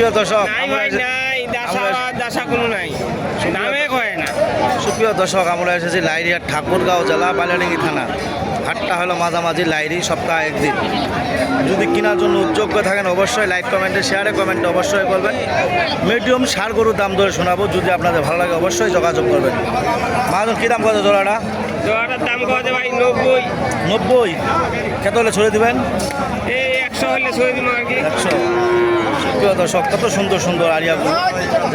সুপ্রিয় দর্শক সুপ্রিয় দর্শক আমরা এসেছি লাইরিয়ার ঠাকুরগাঁও জেলা বালিয়াডিঙ্গি থানা। হাটটা হলো মাঝামাঝি লাইরি সপ্তাহে একদিন। যদি কেনার জন্য উদ্যোগ্য থাকেন অবশ্যই লাইক কমেন্টে শেয়ারে কমেন্টে অবশ্যই করবেন। মিডিয়াম সার গরুর দাম ধরে শোনাবো। যদি আপনাদের ভালো লাগে অবশ্যই যোগাযোগ করবেন। মাজন কী দাম কত জোড়াটা? জোয়াটার দাম কত ভাই নব্বই। নব্বই। কত হলে ছড়ে দিবেন? এই একশো হলে ছয় দিন আর কি। একশো সুপ্রিয় দর্শক কত সুন্দর সুন্দর আরিয়াগুলো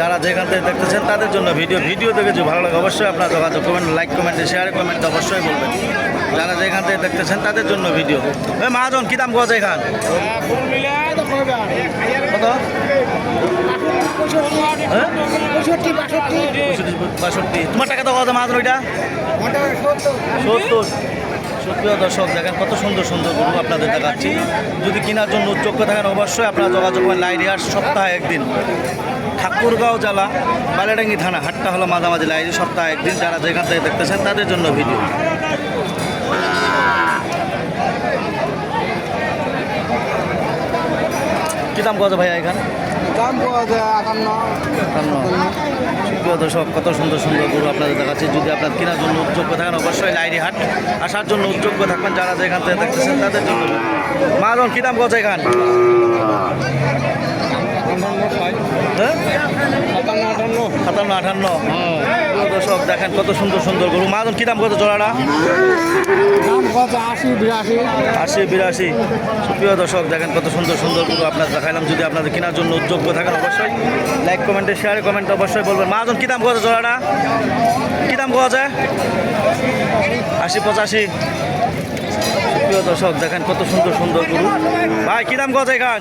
যারা যেখান থেকে দেখতেছেন তাদের জন্য ভিডিও ভিডিও দেখে যদি ভালো লাগে অবশ্যই আপনারা যোগাযোগ করবেন লাইক কমেন্টে শেয়ার কমেন্ট অবশ্যই বলবেন। যারা যেখান থেকে দেখতেছেন তাদের জন্য ভিডিও ওই মহাজন কী দাম কোয়া এখান? কত? বাষট্টি তোমার টাকা তো কত মহাজন ওইটা? সত্তর। সুপ্রিয় দর্শক, দেখেন কত সুন্দর সুন্দর গরু আপনাদের দেখাচ্ছি। যদি কেনার জন্য উদ্যোগ থাকেন, অবশ্যই আপনারা যোগাযোগ করবেন লাইরিয়ার সপ্তাহে একদিন। ঠাকুরগাঁও জেলা বালিয়াডাঙ্গি থানা, হাটটা হলো মাঝামাঝি লাইরি সপ্তাহে একদিন যারা যেখান থেকে দেখতেছেন, তাদের জন্য ভিডিও। কী দাম কত ভাইয়া এখানে? দর্শক, কত সুন্দর সুন্দর গরু আপনাদের দেখাচ্ছি। যদি আপনার কেনার জন্য উদ্যোগ্য থাকেন, অবশ্যই লাইরি হাট আসার জন্য উদ্যোগ্য থাকবেন। যারা যেখান থেকে দেখতেছেন, তাদের জন্য। মাজন কী দাম কত এখান? সাতান্ন প্রিয় দর্শক দেখেন কত সুন্দর সুন্দর গরু। মাজন কী দাম কত জোড়াটা? আশি বিরাশি। আশি সুপ্রিয় দর্শক দেখেন কত সুন্দর সুন্দর গরু আপনার দেখাইলাম। যদি আপনাদের কেনার জন্য উদ্যোগ্য থাকেন অবশ্যই লাইক কমেন্টে শেয়ারে কমেন্টে অবশ্যই বলবেন। মাজন কী দাম কত জোড়াটা? কী দাম কত যায় আশি পঁচাশি। সুপ্রিয় দর্শক দেখেন কত সুন্দর সুন্দর গরু। ভাই কী দাম কত এখান?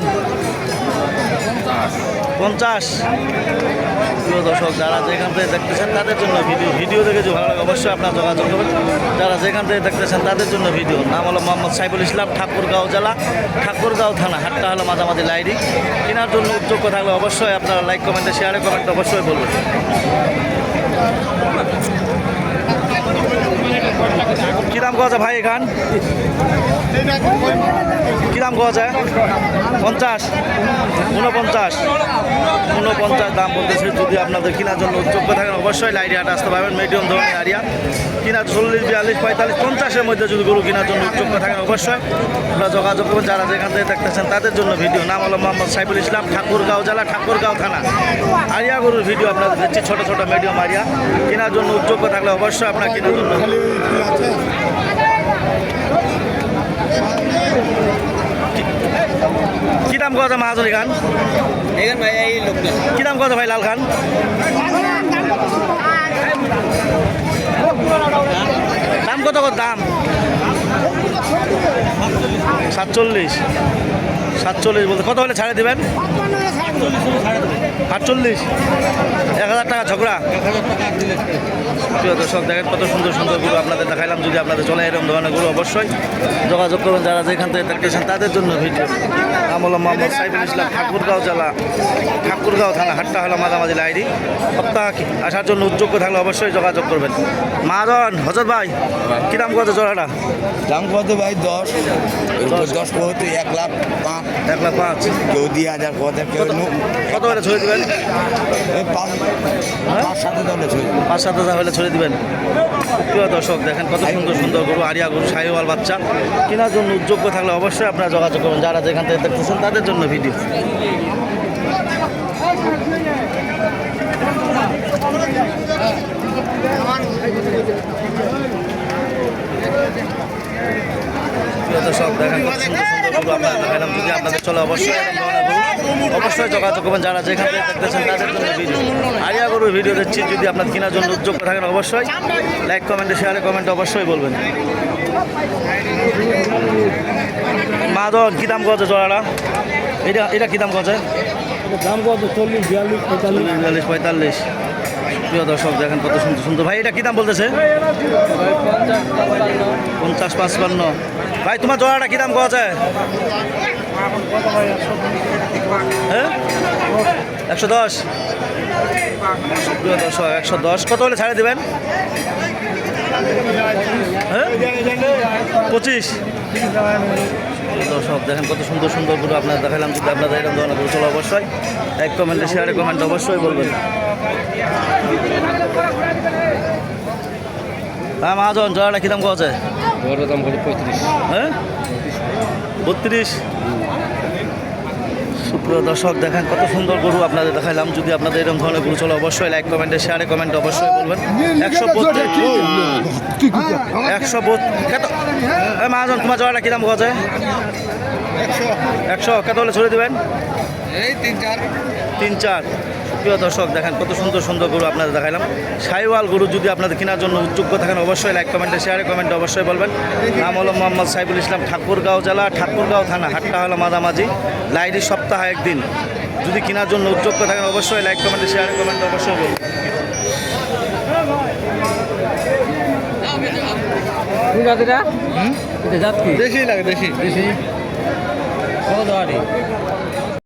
পঞ্চাশ। প্রিয় দর্শক, যারা যেখান থেকে দেখতেছেন তাদের জন্য ভিডিও ভিডিও দেখে যদি ভালো লাগে, অবশ্যই আপনারা যোগাযোগ করবেন। যারা যেখান থেকে দেখতেছেন তাদের জন্য ভিডিও। নাম হলো মোহাম্মদ সাইফুল ইসলাম, ঠাকুরগাঁও জেলা, ঠাকুরগাঁও থানা, হাটটা হলো মাঝামাঝি লাইরি কেনার জন্য উদ্যোগ্য থাকলে অবশ্যই আপনারা লাইক, কমেন্টে শেয়ারে কমেন্টে অবশ্যই বলবেন। কী দাম কথা ভাই এখান? কী দাম কথা যায়? পঞ্চাশ। ঊনপঞ্চাশ। ঊনপঞ্চাশ দাম বলতেছে যদি আপনাদের কেনার জন্য উদ্যোগ্য থাকেন, অবশ্যই লাইরি হাট আসতে পারবেন। মিডিয়াম ধরনের আরিয়া। কিনা চল্লিশ, বিয়াল্লিশ, পঁয়তাল্লিশ, পঞ্চাশের মধ্যে যদি গরু কেনার জন্য উদ্যোগ্য থাকেন, অবশ্যই আপনারা যোগাযোগ করবেন যারা যেখান থেকে দেখতেছেন, তাদের জন্য ভিডিও নাম হলো মোহাম্মদ সাইফুল ইসলাম, ঠাকুরগাঁও জেলা, ঠাকুরগাঁও থানা। আরিয়া গরুর ভিডিও আপনাদের দিচ্ছি, ছোটো ছোটো মিডিয়াম আরিয়া। কেনার জন্য উদ্যোগ্য থাকলে অবশ্যই আপনার কেনার জন্য কি দাম কথা মাহাজনী খান ভাই কি দাম কথা ভাই লাল খান দাম কত কত দাম? সাতচল্লিশ। সাতচল্লিশ বলতে কত হলে ছাড়ে দেবেন? আটচল্লিশ। এক হাজার টাকা ঝগড়া। প্রিয় দর্শক দেখেন কত সুন্দর সুন্দর গরু আপনাদের দেখাইলাম। যদি আপনাদের চলে এরকম ধরনের গরু অবশ্যই যোগাযোগ করুন। যারা যেখান থেকে দেখতেছেন তাদের জন্য ভিডিও। নাম হলো মোহাম্মদ সাইফুল ইসলাম ঠাকুরগাঁও জেলা ঠাকুরগাঁও থানা হাটটা হলো মাঝামাঝি লাইরি সপ্তাহ আসার জন্য উদ্যোগ্য থাকলে অবশ্যই যোগাযোগ করবেন। মাজন হজর ভাই কী দাম কত জোড়াটা? দাম কত ভাই দশ। দশ। দশ কত এক লাখ পাঁচ। এক লাখ পাঁচ। দুই হাজার কত কত হলে ছড়ে দেবেন? পাঁচ পাঁচ সাত হাজার হলে ছড়ে দিবেন। প্রিয় দর্শক দেখেন কত সুন্দর সুন্দর গরু আরিয়া গরু সাহিওয়াল বাচ্চা। কেনার জন্য উদ্যোগ্য থাকলে অবশ্যই আপনারা যোগাযোগ করবেন যারা যেখান থেকে দেখতেছেন তাদের জন্য ভিডিও। প্রিয় দর্শক দেখেন কত সুন্দর সুন্দর গরু আপনারা দেখালাম। যদি আপনাদের চলে অবশ্যই অবশ্যই যোগাযোগ করবেন যারা যেখান থেকে দেখতেছেন তাদের জন্য ভিডিও আরিয়া গরুর ভিডিও দিচ্ছি যদি আপনার কেনার জন্য উদ্যোগ থাকেন অবশ্যই লাইক কমেন্টে শেয়ারে কমেন্টে অবশ্যই বলবেন। মা মাদন কী দাম কত জোড়াটা? এটা এটা কী দাম কত? দাম কত? চল্লিশ বিয়াল্লিশ পঁয়তাল্লিশ। বিয়াল্লিশ পঁয়তাল্লিশ। প্রিয় দর্শক দেখেন কত সুন্দর সুন্দর। ভাই এটা কী দাম বলতেছে? পঞ্চাশ পাঁচপান্ন। ভাই, তোমার জোড়াটা কী দাম আছে? হ্যাঁ? একশো দশ। একশো দশ, কত হলে ছাড়ে দেবেন? হ্যাঁ? পঁচিশ। দর্শক, দেখেন কত সুন্দর সুন্দর গরু আপনার দেখালাম যদি আপনাদের এরকম ধরনের গরু চলো অবশ্যই। এক কমেন্টে শেয়ারে কমেন্ট অবশ্যই বলবেন। হ্যাঁ মহাজন জয়াটা কিরম আছে বড় দাম করে পঁয়ত্রিশ। হ্যাঁ? বত্রিশ? সুপ্রিয় দর্শক দেখেন কত সুন্দর গরু আপনাদের দেখাইলাম। যদি আপনাদের এরকম ধরনের গরু চলে অবশ্যই লাইক কমেন্টে শেয়ারে কমেন্টে অবশ্যই বলবেন। একশো একশো কত? এ মহাজন তোমার জয়াটা কিরম আছে একশো। কত হলে ছড়ে দেবেন? এই তিন চার। তিন চার। প্রিয় দর্শক দেখেন কত সুন্দর সুন্দর গরু আপনাদের দেখাইলাম। সাইওয়াল গরু যদি আপনাদের কেনার জন্য উদ্যোগ্য থাকেন অবশ্যই লাইক কমেন্টে শেয়ারে কমেন্টে অবশ্যই বলবেন। নাম হলো মোহাম্মদ সাইফুল ইসলাম ঠাকুরগাঁও জেলা ঠাকুরগাঁও থানা হাটটা হলো মাঝামাঝি। লাইডি সপ্তাহে একদিন। যদি কেনার জন্য উদ্যোগ্য থাকেন অবশ্যই লাইক কমেন্টে শেয়ারে কমেন্টে অবশ্যই বলবেন। দেখি লাগে কত দাঁড়ি?